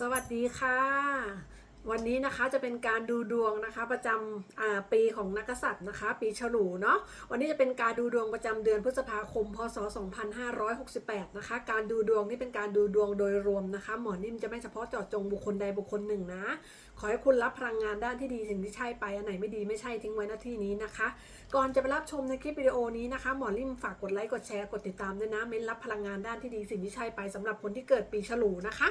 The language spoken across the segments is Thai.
สวัสดีค่ะ วันนี้นะคะจะเป็นการดูดวงนะคะประจำปีของนักษัตริย์นะคะ ปีฉลูเนาะวันนี้จะเป็นการดูดวงประจำเดือนพฤษภาคม พศ 2568 นะคะ การดูดวงนี่เป็นการดูดวงโดยรวมนะคะ หมอนิ่มจะไม่เฉพาะเจาะจงบุคคลใดบุคคลหนึ่งนะ ขอให้คุณรับพลังงานด้านที่ดีสิ่งที่ใช่ไปอันไหนไม่ดีไม่ใช่ทิ้งไว้หน้าที่นี้นะคะ ก่อนจะไปรับชมในคลิปวิดีโอนี้นะคะ หมอริมฝากกดไลค์กดแชร์กดติดตามด้วยนะเม้นรับพลังงานด้านที่ดีสิ่งที่ใช่ไปสำหรับคนที่เกิดปีฉลูนะคะ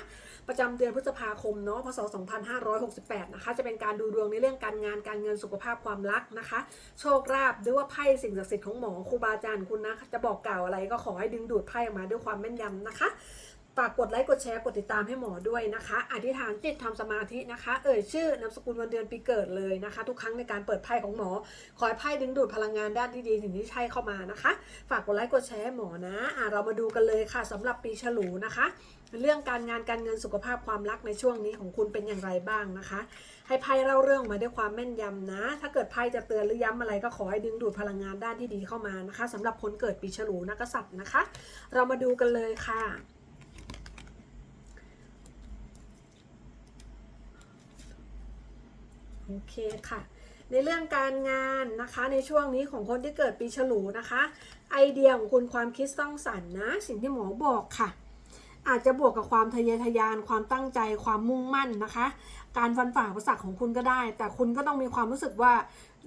ประจำเดือนพฤษภาคมเนาะพศ 2568 68 นะคะ จะเป็นการดูดวงในเรื่องการงานการเงินสุขภาพความรักนะคะ โชคลาภหรือว่าไพ่สิ่งศักดิ์สิทธิ์ของหมอครูบาอาจารย์คุณนะ จะบอกกล่าวอะไรก็ขอให้ดึงดูดไพ่ออกมาด้วยความแม่นยำนะคะ ฝากกดไลค์กดแชร์กดติดตามให้หมอด้วยนะคะ อธิษฐานจิตทำสมาธินะคะ เอ่ยชื่อนามสกุลวันเดือนปีเกิดเลยนะคะ ทุกครั้งในการเปิดไพ่ของหมอ ขอให้ไพ่ดึงดูดพลังงานด้านที่ดีสิ่งที่ใช่เข้ามานะคะ ฝากกดไลค์กดแชร์ให้หมอนะอะเรามาดูกันเลยค่ะสำหรับปีฉลูนะคะ เรื่องการงานการเงินสุขภาพความรักในช่วงนี้ของคุณเป็นอย่างไรบ้างนะคะ ให้ไพ่เล่าเรื่องมาด้วยความแม่นยำนะ ถ้าเกิดไพ่จะเตือนหรือย้ำอะไรก็ขอให้ดึงดูดพลังงานด้านที่ดีเข้ามานะคะสำหรับคนเกิดปีฉลูนักกษัตริย์นะคะ เรามาดูกันเลยค่ะ โอเคค่ะ ในเรื่องการงานนะคะในช่วงนี้ของคนที่เกิดปีฉลูนะคะ ไอเดียของคุณความคิดสร้างสรรค์นะ สิ่งที่หมอบอกค่ะ อาจจะบวกกับความทะเยอทะยานความตั้งใจความมุ่งมั่นนะคะ การฟันฝ่าอุปสรรคของคุณก็ได้ แต่คุณก็ต้องมีความรู้สึกว่า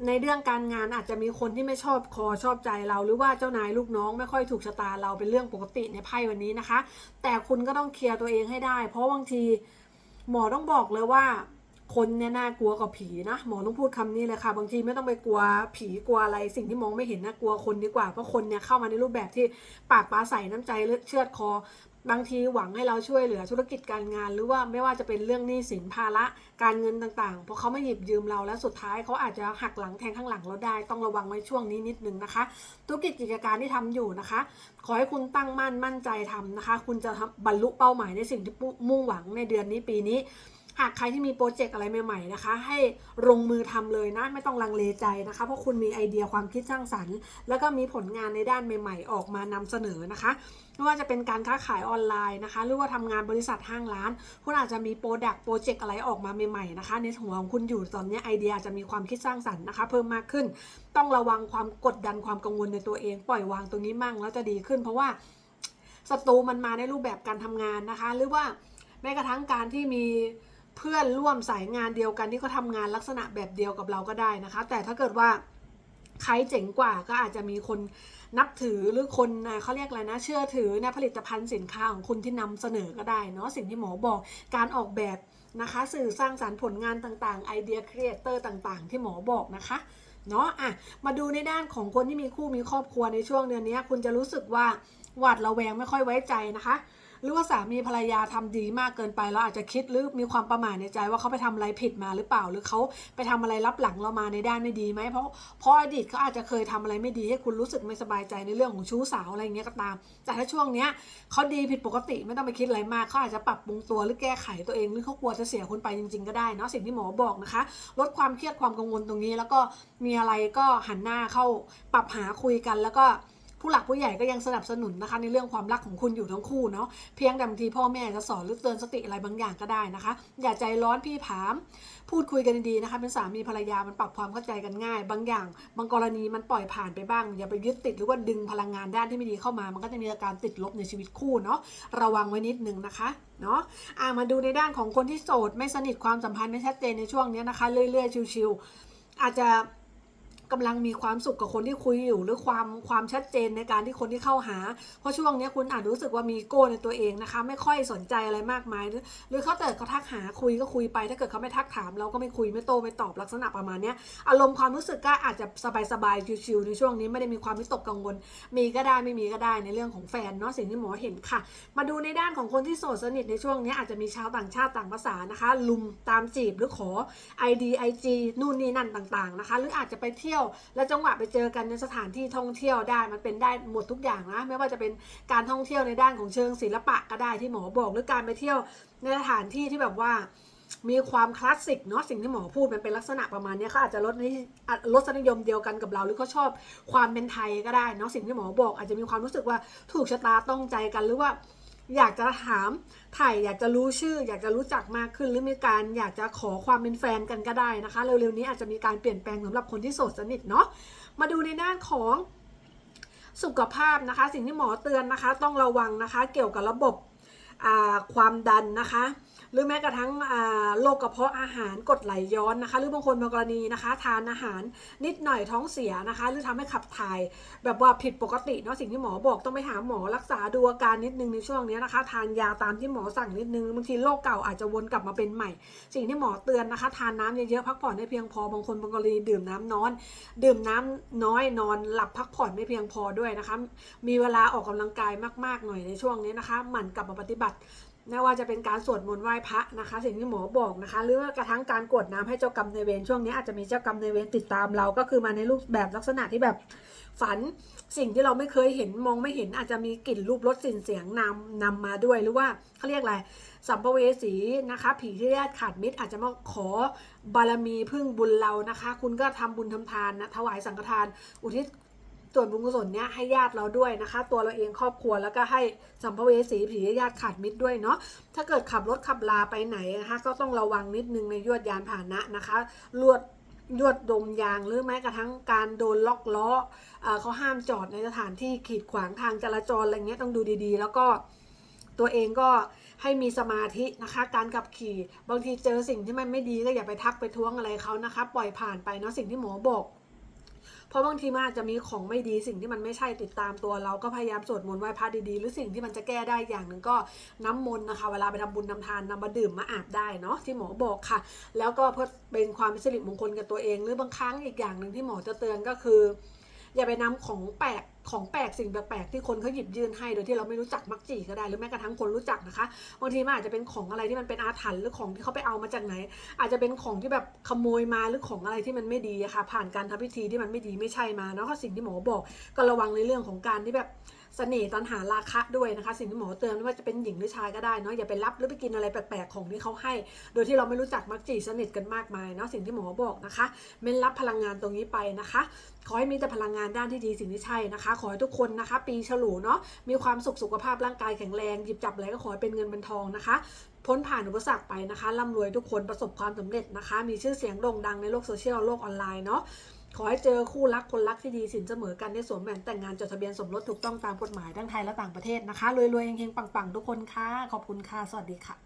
ในเรื่องการงานอาจจะมีคนที่ไม่ชอบคอชอบใจเราหรือว่าเจ้านายลูกน้องไม่ค่อยถูกชะตาเราเป็นเรื่องปกติในไพ่วันนี้นะคะ แต่คุณก็ต้องเคลียร์ตัวเองให้ได้ เพราะบางทีหมอต้องบอกเลยว่า คนเนี่ยน่ากลัวกว่าผีนะหมอต้องพูดคำนี้เลยค่ะ บางทีไม่ต้องไปกลัวผีกลัวอะไรสิ่งที่มองไม่เห็นนะกลัวคนดีกว่าเพราะคนเนี่ยเข้ามาในรูปแบบที่ปากปลาใส่น้ำใจเชือดคอ บางทีหวังให้เราช่วยเหลือธุรกิจการงาน หรือว่าไม่ว่าจะเป็นเรื่องหนี้สินภาระการเงินต่างๆเพราะเขาไม่หยิบยืมเราแล้วสุดท้ายเขาอาจจะหักหลังแทงข้างหลังเราได้ ต้องระวังไว้ช่วงนี้นิดนึงนะคะ ธุรกิจกิจการที่ทำอยู่นะคะ ขอให้คุณตั้งมั่นมั่นใจทำนะคะ คุณจะบรรลุเป้าหมายในสิ่งที่มุ่งหวังในเดือนนี้ปีนี้ หากใครที่มีโปรเจกต์อะไรใหม่ๆนะคะ ให้ลงมือทำเลยนะ ไม่ต้องลังเลใจนะคะ เพราะคุณมีไอเดียความคิดสร้างสรรค์ แล้วก็มีผลงานในด้านใหม่ ๆ ออกมานำเสนอนะคะไม่ว่าจะเป็นการค้าขายออนไลน์นะคะ หรือว่าทำงานบริษัทห้างร้าน คุณอาจจะมีโปรดักต์โปรเจกต์อะไรออกมาใหม่ๆนะคะ ในหัวของคุณอยู่ตอนนี้ไอเดียอาจจะมีความคิดสร้างสรรค์นะคะ เพิ่มมากขึ้น ต้องระวังความกดดันความกังวลในตัวเอง ปล่อยวางตรงนี้มั่งแล้วจะดีขึ้น เพราะว่าศัตรูมันมาในรูปแบบการทำงานนะคะ หรือว่าแม้กระทั่งการที่มี เพื่อนร่วมสายงานเดียวกันที่เขาทำงานลักษณะแบบเดียวกับเราก็ได้นะคะ แต่ถ้าเกิดว่าใครเจ๋งกว่าก็อาจจะมีคนนับถือหรือคนเขาเรียกอะไรนะ เชื่อถือในผลิตภัณฑ์สินค้าของคุณที่นำเสนอก็ได้เนาะสิ่งที่หมอบอกการออกแบบนะคะ สื่อสร้างสารรค์ผลงานต่างๆไอเดียครีเอเตอร์ต่างๆ ที่หมอบอกนะคะเนาะอะมาดูในด้านของคนที่มีคู่มีครอบครัวในช่วงเดือนนี้คุณจะรู้สึกว่าหวาดระแวงไม่ค่อยไว้ใจนะคะ หรือว่าสามีภรรยาทำดีมากเกินไปเราอาจจะคิดหรือมีความประมาทในใจว่าเขาไปทำอะไรผิดมาหรือเปล่า หรือเขาไปทำอะไรรับหลังเรามาในด้านไม่ดีไหมเพราะเพราะอดีตเขาอาจจะเคยทำอะไรไม่ดีให้คุณรู้สึกไม่สบายใจในเรื่องของชู้สาวอะไรอย่างเงี้ยก็ตาม แต่ถ้าช่วงเนี้ยเขาดีผิดปกติไม่ต้องไปคิดอะไรมากเขาอาจจะปรับปรุงตัวหรือแก้ไขตัวเองหรือเขากลัวจะเสียคุณไปจริง ๆก็ได้เนาะสิ่งที่หมอบอกนะคะ ลดความเครียดความกังวลตรงนี้ แล้วก็มีอะไรก็หันหน้าเข้าปรับหาคุยกันแล้วก็ ผู้หลักผู้ใหญ่ก็ยังสนับสนุนนะคะในเรื่องความรักของคุณอยู่ทั้งคู่เนาะเพียงแต่บางทีพ่อแม่จะสอนหรือเตือนสติอะไรบางอย่างก็ได้นะคะ อย่าใจร้อนพี่ผาม พูดคุยกันดีๆนะคะ เป็นสามีภรรยามันปรับความเข้าใจกันง่าย บางอย่าง บางกรณีมันปล่อยผ่านไปบ้าง อย่าไปยึดติดหรือว่าดึงพลังงานด้านที่ไม่ดีเข้ามา มันก็จะมีอาการติดลบในชีวิตคู่เนาะระวังไว้นิดนึงนะคะเนาะอ่ามาดูในด้านของคนที่โสดไม่สนิทความสัมพันธ์ไม่ชัดเจนในช่วงนี้นะคะเรื่อยๆชิวๆอาจจะ กำลังมีความสุขกับคนที่คุยอยู่ หรือความความชัดเจนในการที่คนที่เข้าหา เพราะช่วงนี้คุณอาจรู้สึกว่ามีโก้ในตัวเองนะคะ ไม่ค่อยสนใจอะไรมากมาย หรือหรือเขาเกิดเขาทักหาคุยก็คุยไป ถ้าเกิดเขาไม่ทักถาม เราก็ไม่คุยไม่โตไม่ตอบลักษณะประมาณนี้อารมณ์ความรู้สึกก็อาจจะสบายๆชิวๆในช่วงนี้ไม่ได้มีความวิตกกังวล มีก็ได้ไม่มีก็ได้ในเรื่องของแฟนเนาะสิ่งที่หมอเห็นค่ะ มาดูในด้านของคนที่โสดสนิทในช่วงนี้อาจจะมีชาวต่างชาติต่างภาษานะคะ ลุมตามจีบหรือขอ ID IG นู่นนี่นั่นต่างๆนะคะ หรืออาจจะไปเที่ยวแล้วจังหวะไปเจอกันในสถานที่ท่องเที่ยวได้มันเป็นได้หมดทุกอย่างนะ ไม่ว่าจะเป็นการท่องเที่ยวในด้านของเชิงศิลปะก็ได้ที่หมอบอก หรือการไปเที่ยวในสถานที่ที่แบบว่ามีความคลาสสิกเนาะสิ่งที่หมอพูดมันเป็นลักษณะประมาณนี้เขาอาจจะลดนิอะลดนิยมเดียวกันกับเรา หรือเขาชอบความเป็นไทยก็ได้เนาะสิ่งที่หมอบอกอาจจะมีความรู้สึกว่าถูกชะตาต้องใจกันหรือว่า อยากจะถามถ่ายอยากจะรู้ชื่อ อยากจะรู้จักมากขึ้นหรือมีการอยากจะขอความเป็นแฟนกันก็ได้นะคะ เร็วๆนี้อาจจะมีการเปลี่ยนแปลงสำหรับคนที่โสดสนิทเนาะมาดูในด้านของสุขภาพนะคะ สิ่งที่หมอเตือนนะคะ ต้องระวังนะคะ เกี่ยวกับระบบความดันนะคะ หรือแม้กระทั่งโรคกระเพาะอาหารกดไหลย้อนนะคะ หรือบางคนบางกรณีนะคะ ทานอาหารนิดหน่อยท้องเสียนะคะ หรือทำให้ขับถ่ายแบบว่าผิดปกติเนาะสิ่งที่หมอบอกต้องไปหาหมอรักษาดูอาการนิดนึงในช่วงนี้นะคะ ทานยาตามที่หมอสั่งนิดนึงบางทีโรคเก่าอาจจะวนกลับมาเป็นใหม่ สิ่งที่หมอเตือนนะคะ ทานน้ำเยอะๆพักผ่อนให้เพียงพอบางคนบางกรณีดื่มน้ำน้อยดื่มน้ำน้อยนอนหลับพักผ่อนไม่เพียงพอด้วยนะคะ มีเวลาออกกำลังกายมาก ๆ หน่อยในช่วงนี้นะคะ หมั่นกลับมาปฏิบัติ ไม่ว่าจะเป็นการสวดมนต์ไหว้พระนะคะ สิ่งที่หมอบอกนะคะ หรือว่ากระทั่งการกรวดน้ำให้เจ้ากรรมในายเวรช่วงนี้อาจจะมีเจ้ากรรมในายเวรติดตามเราก็คือมาในรูปแบบลักษณะที่แบบฝันสิ่งที่เราไม่เคยเห็นมองไม่เห็นอาจจะมีกลิ่นรูปรสสิ่นเสียงนำนำมาด้วยหรือว่าเขาเรียกอะไรสัมภเวสีนะคะ ผีที่ญาติขาดมิตรอาจจะมาขอบารมีพึ่งบุญเรานะคะ คุณก็ทำบุญทำทานนะถวายสังฆทาน อุทิศ ส่วนบุญกุศลเนี้ยให้ญาติเราด้วยนะคะ ตัวเราเองครอบครัวแล้วก็ให้สัมภเวสีผีญาติขาดมิตรด้วยเนาะถ้าเกิดขับรถขับลาไปไหนนะคะก็ต้องระวังนิดนึงในยวดยานพาหนะนะคะลวดยวดดมยางหรือแม้กระทั่งการโดนล็อกล้อเอ่อเขาห้ามจอดในสถานที่ขีดขวางทางจราจรอะไรเงี้ยต้องดูดีๆ แล้วก็ตัวเองก็ให้มีสมาธินะคะ การขับขี่บางทีเจอสิ่งที่มันไม่ดีก็อย่าไปทักไปท้วงอะไรเขานะคะ ปล่อยผ่านไปเนาะสิ่งที่หมอบอก เพราะบางทีมันอาจจะมีของไม่ดีสิ่งที่มันไม่ใช่ติดตามตัวเราก็พยายามสวดมนต์ไหว้พระดีๆ หรือสิ่งที่มันจะแก้ได้อย่างหนึ่งก็น้ำมนต์นะคะ เวลาไปทำบุญทำทานนำมาดื่มมาอาบได้เนาะที่หมอบอกค่ะ แล้วก็เพื่อเป็นความเป็นสิริมงคลกับตัวเอง หรือบางครั้งอีกอย่างหนึ่งที่หมอจะเตือนก็คือ อย่าไปนำของแปลกของแปลกสิ่งแปลกๆที่คนเขาหยิบยื่นให้โดยที่เราไม่รู้จักมักจีก็ได้ หรือแม้กระทั่งคนรู้จักนะคะบางทีมันอาจจะเป็นของอะไรที่มันเป็นอาถรรพ์หรือของที่เขาไปเอามาจากไหน อาจจะเป็นของที่แบบขโมยมาหรือของอะไรที่มันไม่ดีอะค่ะ ผ่านการทำพิธีที่มันไม่ดีไม่ใช่มาเนาะก็สิ่งที่หมอบอกก็ระวังในเรื่องของการที่แบบ สน่ห์ตันหาราคะด้วยนะคะ สิ่งที่หมอเตือนไม่ว่าจะเป็นหญิงหรือชายก็ได้เนาะอย่าไปรับหรือไปกินอะไรแปลกๆของที่เขาให้ โดยที่เราไม่รู้จักมักจีสนิทกันมากมายเนาะสิ่งที่หมอบอกนะคะเม้นรับพลังงานตรงนี้ไปนะคะ ขอให้มีแต่พลังงานด้านที่ดีสิ่งที่ใช่นะคะ ขอให้ทุกคนนะคะ ปีฉลูเนาะมีความสุขสุขภาพร่างกายแข็งแรงหยิบจับอะไรก็ขอให้เป็นเงินเป็นทองนะคะพ้นผ่านอุปสรรคไปนะคะร่ำรวยทุกคนประสบความสำเร็จนะคะ มีชื่อเสียงโด่งดังในโลกโซเชียลโลกออนไลน์เนาะ ขอให้เจอคู่รักคนรักที่ดีสินเสมอกันได้สวมแหวนแต่งงานจดทะเบียนสมรสถูกต้องตามกฎหมายทั้งไทยและต่างประเทศนะคะรวยๆเฮงๆปังๆ ทุกคนค่ะ ขอบคุณค่ะ สวัสดีค่ะ